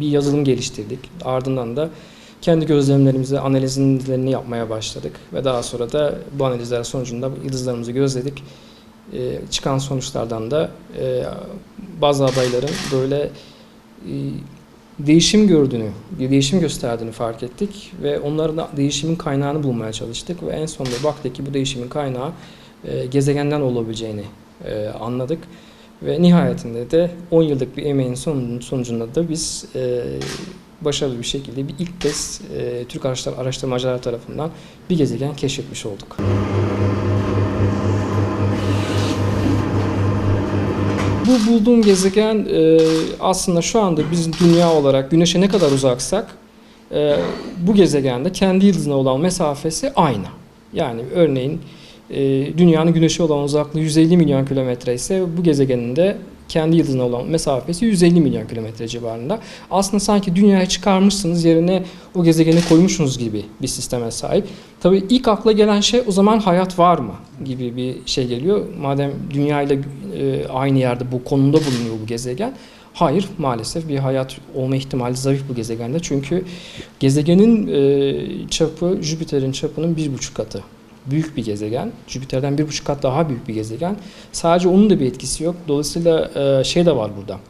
Bir yazılım geliştirdik. Ardından da kendi gözlemlerimizi, analizlerini yapmaya başladık. Ve daha sonra da bu analizler sonucunda yıldızlarımızı gözledik. Ee, çıkan sonuçlardan da e, bazı adayların böyle e, değişim gördüğünü, bir değişim gösterdiğini fark ettik ve onların değişimin kaynağını bulmaya çalıştık ve en sonunda baktık ki bu değişimin kaynağı e, gezegenden olabileceğini e, anladık ve nihayetinde de 10 yıllık bir emeğin sonucunda da biz e, başarılı bir şekilde bir ilk kez e, Türk araştır- araştırmacılar tarafından bir gezegen keşfetmiş olduk. Bu bulduğum gezegen e, aslında şu anda biz dünya olarak güneşe ne kadar uzaksak e, bu gezegende kendi yıldızına olan mesafesi aynı. Yani örneğin dünyanın güneşe olan uzaklığı 150 milyon kilometre ise bu gezegenin de kendi yıldızına olan mesafesi 150 milyon kilometre civarında. Aslında sanki dünyaya çıkarmışsınız yerine o gezegeni koymuşsunuz gibi bir sisteme sahip. Tabii ilk akla gelen şey o zaman hayat var mı gibi bir şey geliyor. Madem dünya ile aynı yerde bu konumda bulunuyor bu gezegen. Hayır maalesef bir hayat olma ihtimali zayıf bu gezegende. Çünkü gezegenin e, çapı Jüpiter'in çapının bir buçuk katı. Büyük bir gezegen. Jüpiter'den bir buçuk kat daha büyük bir gezegen. Sadece onun da bir etkisi yok. Dolayısıyla e, şey de var burada.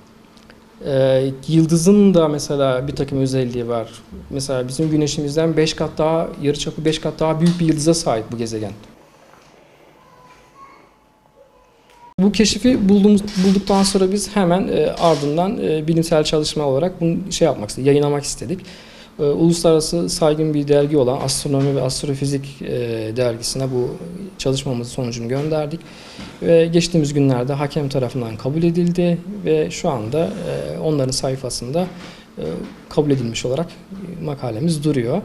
E, yıldızın da mesela bir takım özelliği var. Mesela bizim güneşimizden 5 kat daha, yarıçapı 5 kat daha büyük bir yıldıza sahip bu gezegen. Bu keşfi bulduğumuz, bulduktan sonra biz hemen e, ardından e, bilimsel çalışma olarak bunu şey yapmak istedik, yayınlamak istedik. E, uluslararası saygın bir dergi olan Astronomi ve Astrofizik e, dergisine bu çalışmamızın sonucunu gönderdik. Ve geçtiğimiz günlerde hakem tarafından kabul edildi ve şu anda e, onların sayfasında e, kabul edilmiş olarak makalemiz duruyor.